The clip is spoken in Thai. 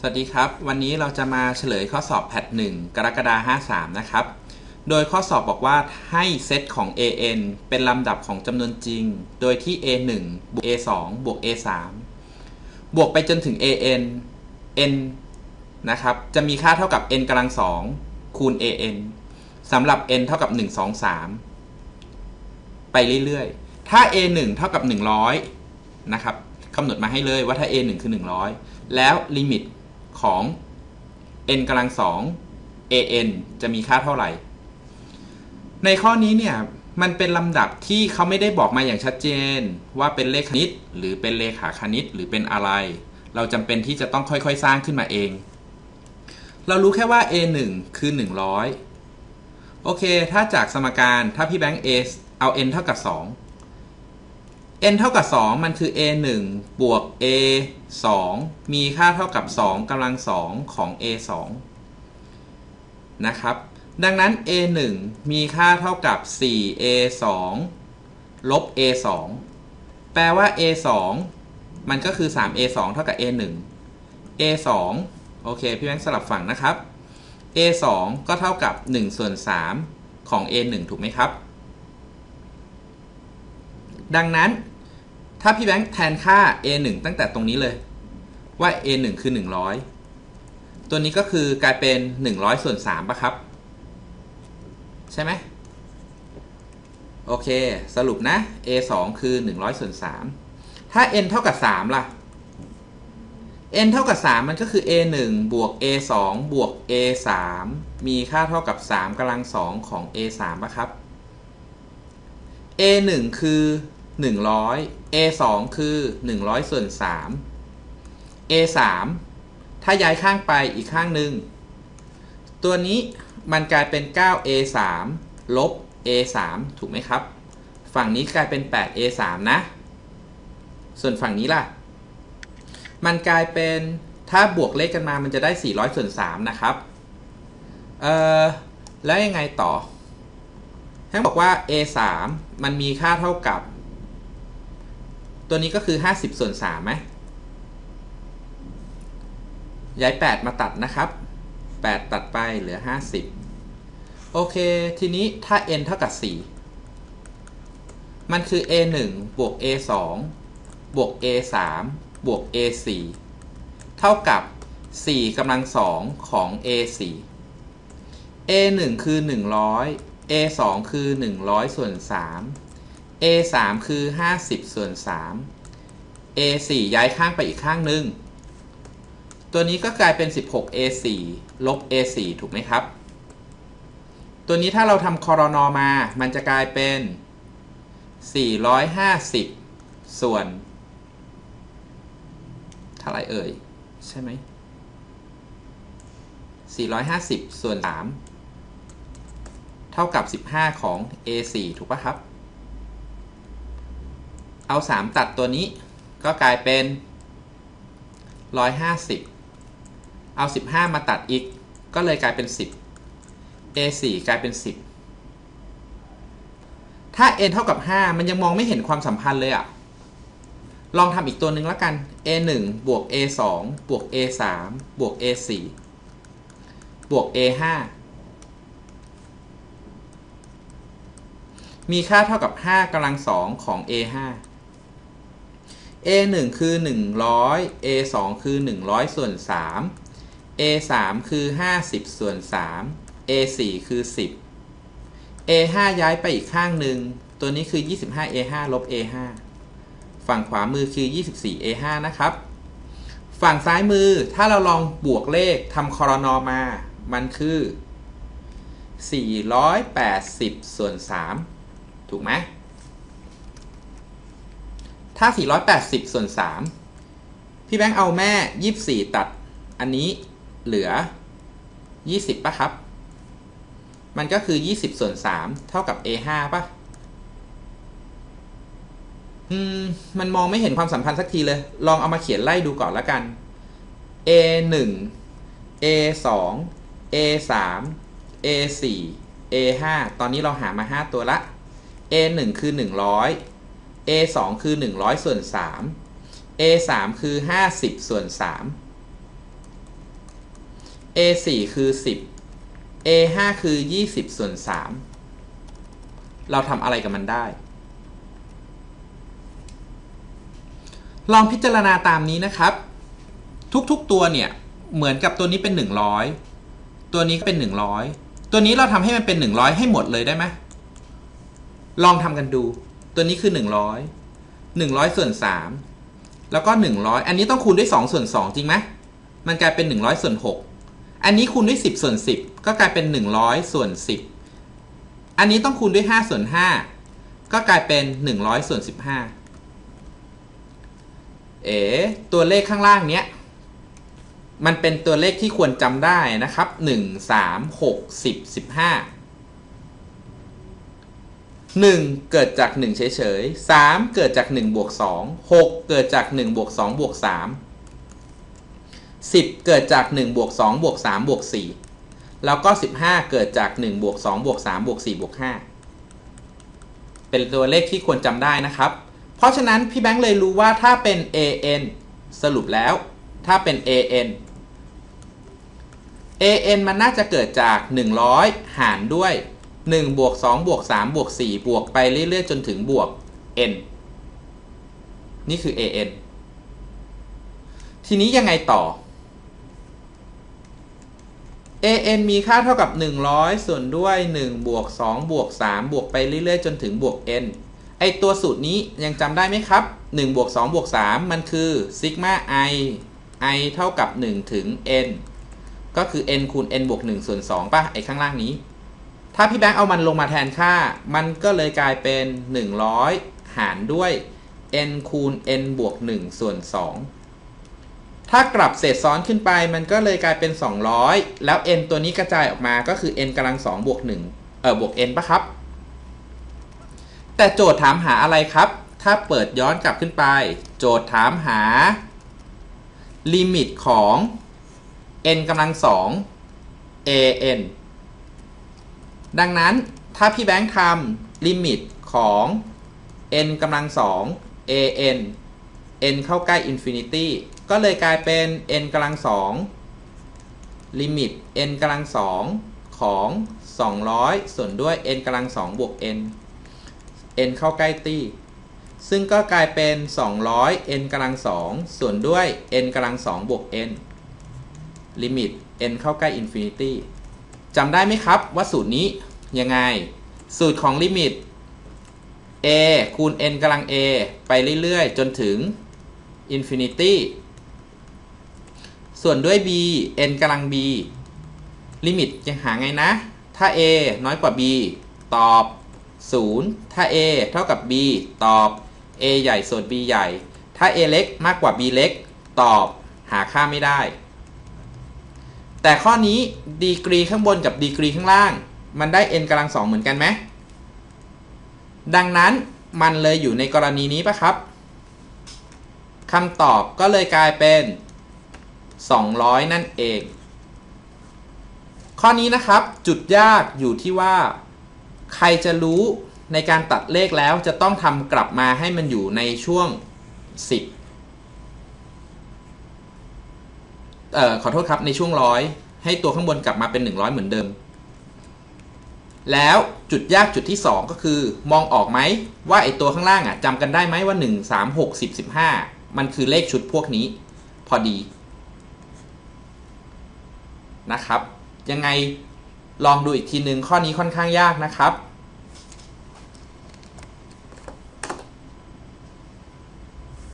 สวัสดีครับ วันนี้เราจะมาเฉลยข้อสอบแพทหนึ่งกรกฎาคม53 นะครับ โดยข้อสอบบอกว่าให้เซตของ an เป็นลำดับของจำนวนจริง โดยที่ a1 บวก a2 บวก a3 บวกไปจนถึง an n นะครับ จะมีค่าเท่ากับ n กำลัง2คูณ an สำหรับ n เท่ากับ 1 2 3 ไปเรื่อยๆ ถ้า a1 เท่ากับ 100 นะครับกำหนดมาให้เลยว่าถ้า a1 คือ 100 แล้วลิมิต ของ n กำลังสอง an จะมีค่าเท่าไหร่ ในข้อนี้เนี่ยมันเป็นลำดับที่เขาไม่ได้บอกมาอย่างชัดเจน ว่าเป็นเลขคณิต หรือเป็นเลขาคณิตหรือเป็นอะไร เราจำเป็นที่จะต้องค่อยๆ สร้างขึ้นมาเอง เรารู้แค่ว่า a1 คือ 100 โอเค ถ้าจากสมการถ้าพี่แบงค์ a เอา n เท่ากับ 2 n เท่ากับ 2 มันคือ a 1บวก a 2มีค่าเท่ากับ 2กำลัง 2 ของ a 2นะครับ ดังนั้น a 1มีค่าเท่ากับ 4 a 2ลบ a 2แปลว่า a 2มันก็คือ 3 a 2เท่ากับ a 1 a 2โอเค พี่แบงค์สลับฝั่งนะครับ a 2ก็เท่ากับ 1 ส่วน 3 ของ a 1ถูกไหมครับ ดังนั้นถ้าพี่แบงค์แทนค่า a1 ตั้งแต่ตรงนี้เลย ว่า a1 คือ 100 ตัวนี้ก็คือกลายเป็น 100 ส่วน3ป่ะครับ ใช่ไหมโอเค สรุปนะ a2 คือ 100ส่วน3ถ้า n เท่ากับ 3 ล่ะ n เท่ากับ 3 มันก็คือ a1 บวก a2 บวก a3 มีค่าเท่ากับ 3กำลัง 2 ของ a3 ป่ะครับ a1 คือ 100 a 2คือ 100 ส่วน 3 a 3ถ้าย้ายข้างไปอีกข้างหนึ่ง ตัวนี้มันกลายเป็น 9 a 3ลบ a 3ถูกไหมครับ ฝั่งนี้กลายเป็น 8 a 3นะ ส่วนฝั่งนี้ล่ะ มันกลายเป็นถ้าบวกเลขกันมามันจะได้ 400 ส่วน 3 นะครับ เอ่อ แล้วยังไงต่อให้บอกว่า a 3มันมีค่าเท่ากับ ตัวนี้ก็คือ 50 ส่วน3ไหมย้าย 8 มาตัดนะครับ 8 ตัดไปเหลือ 50 โอเค ทีนี้ถ้า n เท่ากับ 4 มันคือ a 1บวก a 2บวก a 3บวก a 4เท่ากับ 4กำลัง 2 ของ a 4 a 1คือ 100 a 2คือ 100 ส่วน 3 a 3คือ 50 ส่วน 3 a 4ย้ายข้างไปอีกข้างหนึ่ง ตัวนี้ก็กลายเป็น 16 a 4ลบ a 4ถูกไหมครับ ตัวนี้ถ้าเราทำคอรนอมา มันจะกลายเป็น 450 ส่วนเท่าไรเอ่ย ใช่ไหม 450 ส่วน 3 เท่ากับ 15 ของ a 4ถูกปะครับ เอา 3 ตัดตัวนี้ก็กลายเป็น 150 เอา 15 มาตัดอีก ก็เลยกลายเป็น 10 a4 กลายเป็น 10 ถ้า n เท่ากับ 5 มันยังมองไม่เห็นความสัมพันธ์เลยอะลองทำอีกตัวหนึ่งแล้วกัน a1 บวก a2 บวก a3 บวก a4 บวก a5 มีค่าเท่ากับ 5กำลัง2ของ a5 a 1คือ 100 a 2คือ 100 ส่วน 3 a 3คือ 50 ส่วน 3 a 4คือ 10 a 5ย้ายไปอีกข้างหนึ่ง ตัวนี้คือ 25 a 5ลบ a 5ฝั่งขวามือคือ 24 a 5นะครับ ฝั่งซ้ายมือถ้าเราลองบวกเลขทำคอรนอมา มันคือ 480 ส่วน 3 ถูกไหม ถ้า 480 ส่วน 3 พี่แบงค์เอาแม่ 24 ตัด อันนี้เหลือ 20ป่ะครับ มันก็คือ 20 ส่วน 3 เท่ากับ a5 ป่ะ อืม มันมองไม่เห็นความสัมพันธ์สักทีเลย ลองเอามาเขียนไล่ดูก่อนละกัน a1 a2 a3 a4 a5 ตอนนี้เราหามา 5 ตัวละ a1 คือ 100 a 2คือ 100 ส่วน 3 a 3คือ 50 ส่วน 3 a 4คือ 10 a 5คือ 20 ส่วน 3 เราทำอะไรกับมันได้ ลองพิจารณาตามนี้นะครับ ทุกๆตัวเนี่ย เหมือนกับตัวนี้เป็น 100 ตัวนี้ก็เป็น 100 ตัวนี้เราทำให้มันเป็น 100 ให้หมดเลยได้ไหมลองทำกันดู ตัวนี้คือ 100 100 ส่วน 3 แล้วก็ 100 อันนี้ต้องคูณด้วย 2 ส่วน 2 จริงไหมมันกลายเป็น 100 ส่วน 6 อันนี้คูณด้วย 10 ส่วน 10 ก็กลายเป็น 100 ส่วน 10 อันนี้ต้องคูณด้วย 5 ส่วน 5 ก็กลายเป็น 100 ส่วน 15 เอ๋ตัวเลขข้างล่างเนี้ยมันเป็นตัวเลขที่ควรจำได้นะครับ 1 3 6 10 15 1 เกิดจาก 1 เฉยๆ 3 เกิดจาก1บวก2 6 เกิดจาก1บวก2บวก3 10 เกิดจาก1บวก2บวก3บวก4แล้วก็ 15 เกิดจาก1บวก2บวก3บวก4บวก5เป็นตัวเลขที่ควรจำได้นะครับ เพราะฉะนั้นพี่แบงค์เลยรู้ว่าถ้าเป็น an สรุปแล้วถ้าเป็น an an มันน่าจะเกิดจาก 100 หารด้วย 1บวก2บวก3บวก4บวกไปเรื่อยๆ จนถึงบวก n นี่คือ an ทีนี้ยังไงต่อ an มีค่าเท่ากับ 100 ส่วนด้วย1บวก2บวก3บวกไปเรื่อยๆ จนถึงบวก n ไอตัวสูตรนี้ยังจำได้ไหมครับ1บวก2บวก3มันคือซิกมา i i เท่ากับ 1 ถึง n ก็คือ n คูณ n บวก1ส่วน2ป่ะ ไอข้างล่างนี้ ถ้าพี่แบงค์เอามันลงมาแทนค่า มันก็เลยกลายเป็น 100 หารด้วย n คูณ n บวก 1 ส่วน 2 ถ้ากลับเศษซ้อนขึ้นไปมันก็เลยกลายเป็น 200 แล้ว n ตัวนี้กระจายออกมาก็คือ n กำลัง2บวก1เออบวก n ป่ะครับ แต่โจทย์ถามหาอะไรครับ ถ้าเปิดย้อนกลับขึ้นไป โจทย์ถามหา ลิมิตของ n กำลัง2 an ดังนั้นถ้าพี่แบงค์ทำลิมิตของ n กำลัง2 an n เข้าใกล้ infinity ก็เลยกลายเป็น n กำลัง2ลิมิต n กำลัง2ของ 200 ส่วนด้วย n กำลัง2บวก n n เข้าใกล้ตี้ซึ่งก็กลายเป็น 200 n กำลัง2ส่วนด้วย n กำลัง2บวก n ลิมิต n เข้าใกล้ infinity จำได้ไหมครับว่าสูตรนี้ยังไง สูตรของลิมิต a คูณ n กำลัง a ไปเรื่อย ๆ จนถึง infinity ส่วนด้วย b n กำลัง b ลิมิตจะหาไงนะ ถ้า a น้อยกว่า b ตอบ 0 ถ้า a เท่ากับ b ตอบ a ใหญ่ส่วน b ใหญ่ ถ้า a เล็กมากกว่า b เล็ก ตอบ หาค่าไม่ได้ แต่ข้อนี้ดีกรีข้างบนกับดีกรีข้างล่าง มันได้ n กำลังสองเหมือนกันไหมดังนั้นมันเลยอยู่ในกรณีนี้ปะครับคำตอบก็เลยกลายเป็น 200 นั่นเอง ข้อนี้นะครับจุดยากอยู่ที่ว่า ใครจะรู้ในการตัดเลขแล้วจะต้องทำกลับมาให้มันอยู่ในช่วง 10 เอ่อขอโทษครับในช่วงร้อยให้ตัวข้างบนกลับมาเป็น 100 เหมือนเดิม แล้วจุดยากจุดที่ 2 ก็คือ มองออกไหมว่าไอตัวข้างล่างอะจำกันได้ไหมว่า 1 3 6 10 15 มันคือเลขชุดพวกนี้ พอดีนะครับ ยังไงลองดูอีกทีหนึ่งข้อนี้ค่อนข้างยากนะครับ